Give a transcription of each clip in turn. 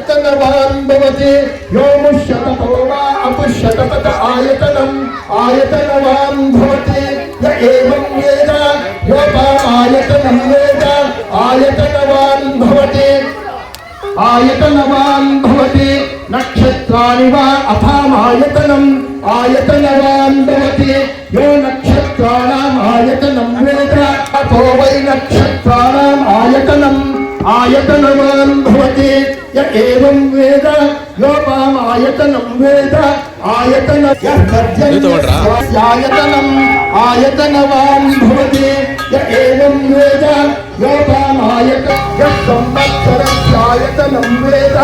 आयतनवान् भवति। यो मुष्यतपो वा अपुष्यतपत आयतनम्। आयतनवान् भवति। य एवं वेद। योपामायतनं वेद। आयतनवान् भवति। आयतनवान् भवति। नक्षत्राणि वा अथामायतनम् आयतनवान् भवति। यो नक्षत्राणाम् आयतनं वेद। अथो वै नक्षत्राणाम् आयतनम्। ఆయతనమాన్ భవతి య ఏవం వేద లోపాం ఆయతనం వేద ఆయతన ఆయతనం ఆయతనవాన్ భవతి య ఏవం వేద లోపాం ఆయత య సంవత్సరస్యాయతనం వేద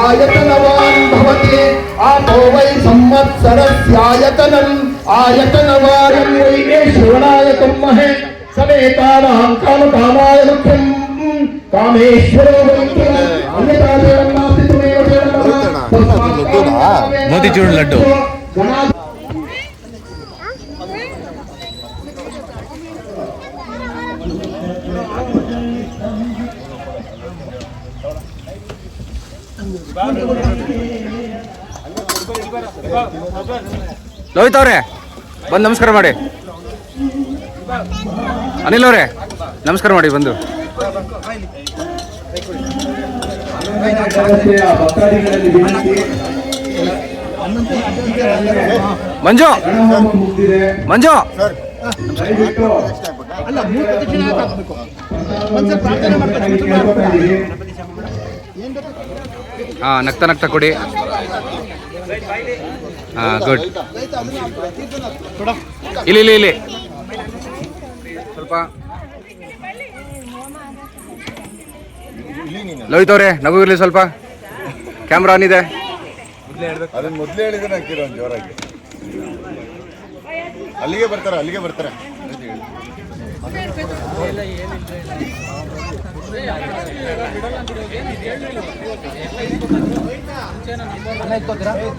ఆయతనవాన్ భవతి ఆపో వై సంవత్సరస్యాయతనం ఆయతనవారం వై ఏ శివనాయకం మహే సమేతానాం కామకామాయ ముఖ్యం ಮೋತಿಚೂರ್ ಲಡ್ಡು. ಲೋಹಿತ್ ಅವ್ರೆ ಬಂದು ನಮಸ್ಕಾರ ಮಾಡಿ ಅನಿಲ್ ಅವರೇ ನಮಸ್ಕಾರ ಮಾಡಿ ಬಂದು ಸದಸ್ಯ ಭಕ್ತಾದಿಗಳಲ್ಲಿ ವಿನಂತಿ. ಮಂಜು! ಮಂಜು! ದಯವಿಟ್ಟು. ಹಾಂ ನಗ್ತಾ ನಗ್ತಾ ಕೊಡಿ. ಹಾ ಗುಡ್. ಇಲ್ಲಿ ಇಲ್ಲಿ ಇಲ್ಲಿ. ಸ್ವಲ್ಪ ಲೋಹಿತ್ ಅವ್ರೆ ನಗು ಇರಲಿ ಸ್ವಲ್ಪ. ಕ್ಯಾಮ್ರಾ ಆನ್ ಇದೆ. ಅದನ್ನ ಮೊದಲೇ ಹೇಳಿದ್ರೆ ಹಾಕಿರೋ ಜೋರಾಗಿ. ಅಲ್ಲಿಗೆ ಬರ್ತಾರೆ ಅಲ್ಲಿಗೆ ಬರ್ತಾರೆ?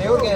ದೇವ್ರಿಗೆ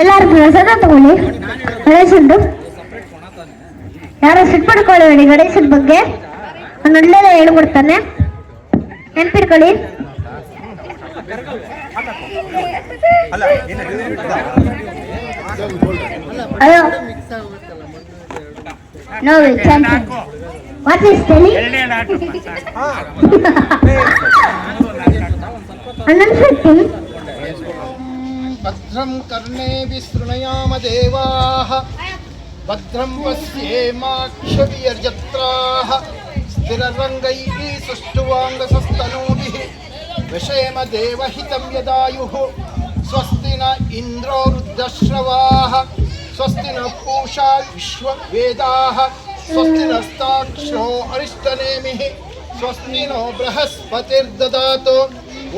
ಎಲ್ಲರೂ ಪ್ರಸಾದ ತಗೊಳ್ಳಿ. ಗಣೇಶಂದು. ಯಾರು ಸಿಟ್ ಮಾಡ್ಕೊಳ್ಳಿ ಗಣೇಶನ ಬಗ್ಗೆ. ನಾನು ಒಳ್ಳೆದ ಹೇಳ್ಬಿಡ್ತಾನೆ ನೆನ್ಪಿಟ್ಕೊಳ್ಳಿ. ಅಲ್ಲ Hello. No, something. What is telling? Another thing. భద్రం కర్ణే విశృణయామ దేవా. భద్రం పశ్యేమాక్షవియర్జత్రా స్థిరరంగై సుష్ఠువాంగసస్తనూభి విషేమ దేవహితం యదాయు. స్వస్తి ఇంద్రో రుద్రశ్రవా स्वस्ति न पूषा विश्ववेदाः स्वस्ति नस्ताक्षो अरिष्टनेमिः स्वस्ति नो बृहस्पतिर्ददातु।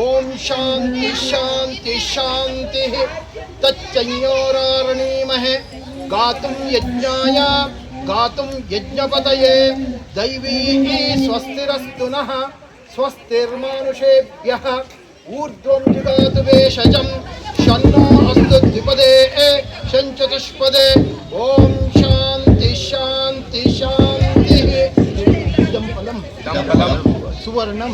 ॐ शान्ति शान्ति, शान्तिः। तच्चयोरारणीमहे गातुं यज्ञाय, गातुं यज्ञपतये। दैवी स्वस्तिरस्तु नः, स्वस्तिर्मानुषेभ्यः। ऊर्ध्वं जिगातु वेषजं शन्नो अस्तु द्विपदे शञ्चतुष्पदे। ॐ शान्ति शान्ति शान्तिः। इदं फलं सुवर्णं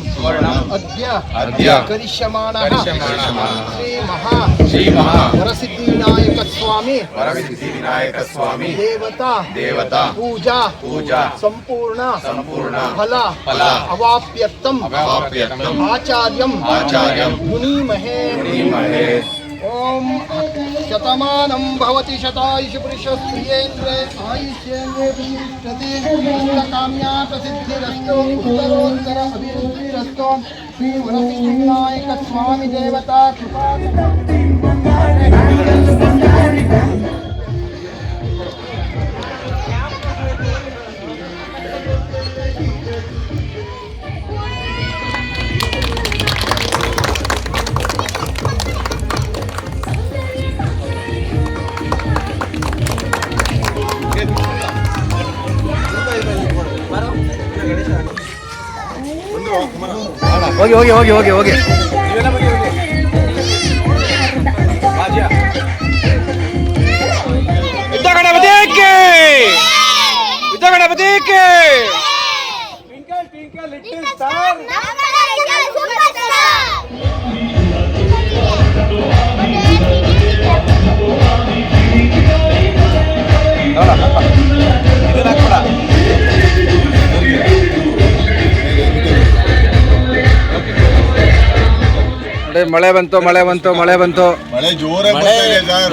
अद्य अद्य करिष्यमाणः। श्रीमहा श्रीमहा वरसिद्धिविनायकस्वामी। वरसिद्धिविनायकस्वामी। देवता। देवता। पूजा। पूजा। संपूर्ण। संपूर्ण। फल। फल। अवाप्यर्थम् अवाप्यर्थम् आचार्यं आचार्यं मुनीमहे। श्रीमहे ॐ शतमानं भवति शतायुषु पुरुषस्त्रियेन्द्रे आयुष्येन्द्रे प्रतिष्ठति काम्या प्रसिद्धिरस्तो उत्तरोत्तर अभिवृद्धिरस्तो श्रीवरसिद्धिविनायक स्वामी देवता कृपा। Okay okay okay okay okay. வித்த கணபதிக்கு வித்த கணபதிக்கு ಮಳೆ ಬಂತು ಮಳೆ ಬಂತು ಮಳೆ ಬಂತು. ಮಳೆ ಜೋರಾಗಿ ಬರ್ತಾ ಇದೆ ಸರ್.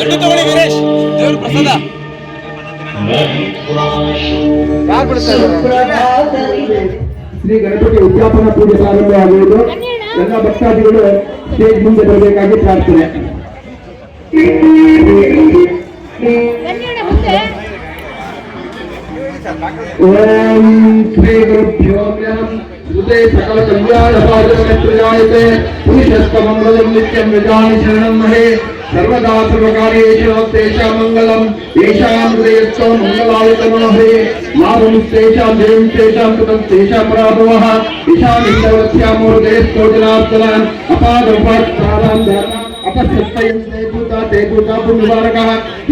ಎರಡು ತಗೊಳ್ಳಿ ವೀರೇಶ್. ದೇವ್ರ ಪ್ರಸಾದ. ಶ್ರೀ ಗಣಪತಿ ಉದ್ಯಾಪನಾ ಪೂಜೆ ಪ್ರಾರಂಭವಾಗುವುದು. ಎಲ್ಲ ಭಕ್ತಾದಿಗಳು ಸ್ಟೇಜ್ ಮುಂದೆ ಬರಬೇಕಾಗಿ ಪ್ರಾರ್ಥನೆ. ओम श्री गुरुभ्यो उदय सकल कल्याण पादमित्रजायते पुरुषस्तमङ्गलं नित्यं निजानि शरणं महे। सर्वदा सर्वकार्येषु तेषां मङ्गलम्, येषां हृदयत्वं मङ्गलायतमनहे लाभं तेषां जयं तेषां कृतं तेषां पराभवः। येषाम् इन्दवस्यामो हृदयस्तोचनात्तलान् अपादपात् అపశ్యత్తయంతే భూత తే భూతాపు నివారక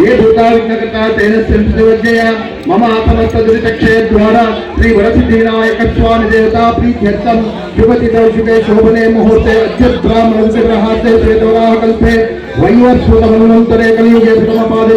ఏ భూతా విఘ్నకర్త తేన సంసివజ్జయ మమ ఆపమస్తదురిచక్షే ద్వారా. శ్రీ వరసిద్ధినాయక స్వామి దేవత ప్రీత్యర్థం. యువతి దౌషికే శోభనే ముహూర్తే అధ్యబ్రాహ్మణ విగ్రహాస్తే శ్రేతోరాహ కల్పే వైవత్సూతమన్వంతరే కలియుగే ప్రథమపాదే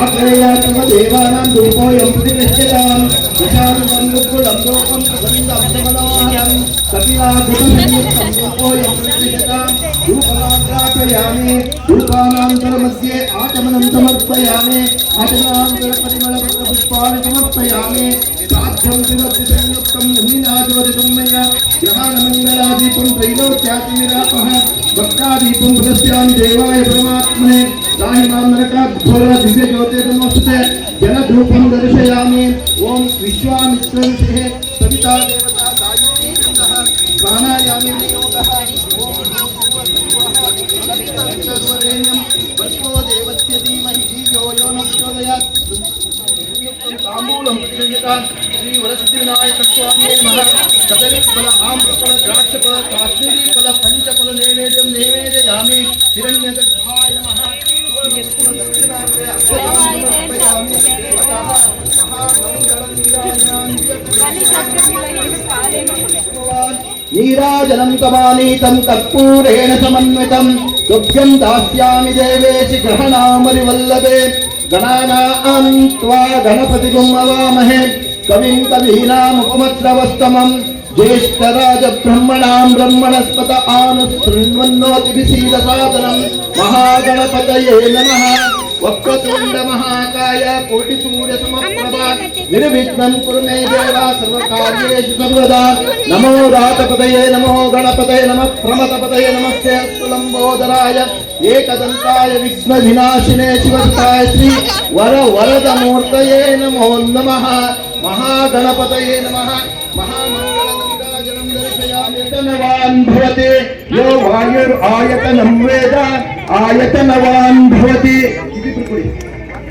ఆశ్రయార్థమ దేవానాం రూపోయం నిశ్చితాం धूपमाग्रापयामि धूपानान्तरमध्ये आचमनं समर्पयामि। आचमनान्तरपरिमलपुष्पाणि समर्पयामि। साध्यं शिवसंयुक्तं मुनिनाजवरितं मया। ग्रहाणमङ्गलादीपं त्रैलोक्यातिनिरापः भक्तादीपं प्रदस्यामि देवाय परमात्मने। राहि माँ नरकाद्घोर दिव्यज्योतिर्नमोस्तुते जनधूपं दर्शयामि। ॐ विश्वामित्रऋषिः सविता देवता गायत्री प्राणायामि दक्षिणाग्रे अक्षतां समर्पयामि अतः महामङ्गलं नीराजनं कमानीतं कर्पूरेण समन्वितं तुभ्यं दास्यामि देवेशि ग्रहणामरिवल्लभे गणानां त्वा गणपतिगुम् अवामहे। कविं कवीनामुपमत्रवस्तमम् ज्येष्ठराज ब्रह्मणां ब्रह्मणस्पत आनुशृण्वन्नोतिभिसीदसादनम् महागणपतये नमः वक्रतुण्ड महाकाय कोटिसूर्यसमप्रभा निर्विघ्नं कुरु मे देवा सर्वकार्येषु सर्वदा नमो रातपतये नमो गणपतये नमः प्रमतपतये नमस्ते लम्बोदराय एकदन्ताय विघ्नविनाशिने शिवस्ताय श्री वर वरदमूर्तये नमो नमः महागणपतये नमः महामङ्गलगङ्गाजलं धनवान् भवति। यो वायुरायतनं वेद आयतनवान् भवति।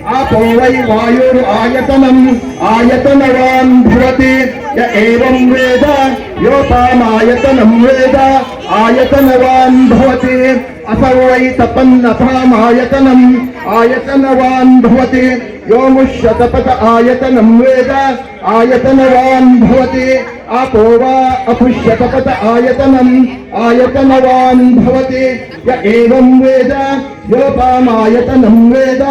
आपो वै वायुरायतनम् आयतनवान् भवति। य एवं वेद योपामायतनं वेद आयतनवान् असौ वै तपन्नथामायतनम् आयतनवान् भवति। यो मुष्यतपत आयतनं वेद, आयतनवान् भवति। आपो वा अपुष्यतपत आयतनम् आयतनवान् य वेद योपामायतनं वेद,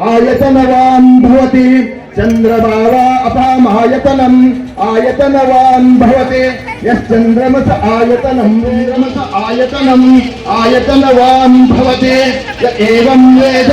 आयतनवान् भवति। चन्द्रमा वा अपामायतनम् आयतनवान् भवति। यश्चन्द्रमस आयतनं, चन्द्रमस आयतनम् आयतनवान् भवति। वेद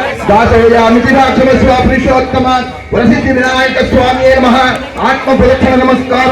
दासयामितिराक्षम स्वपरिशोत्तम वरसिद्धि विनायक स्वामी नमः आत्म नमस्कार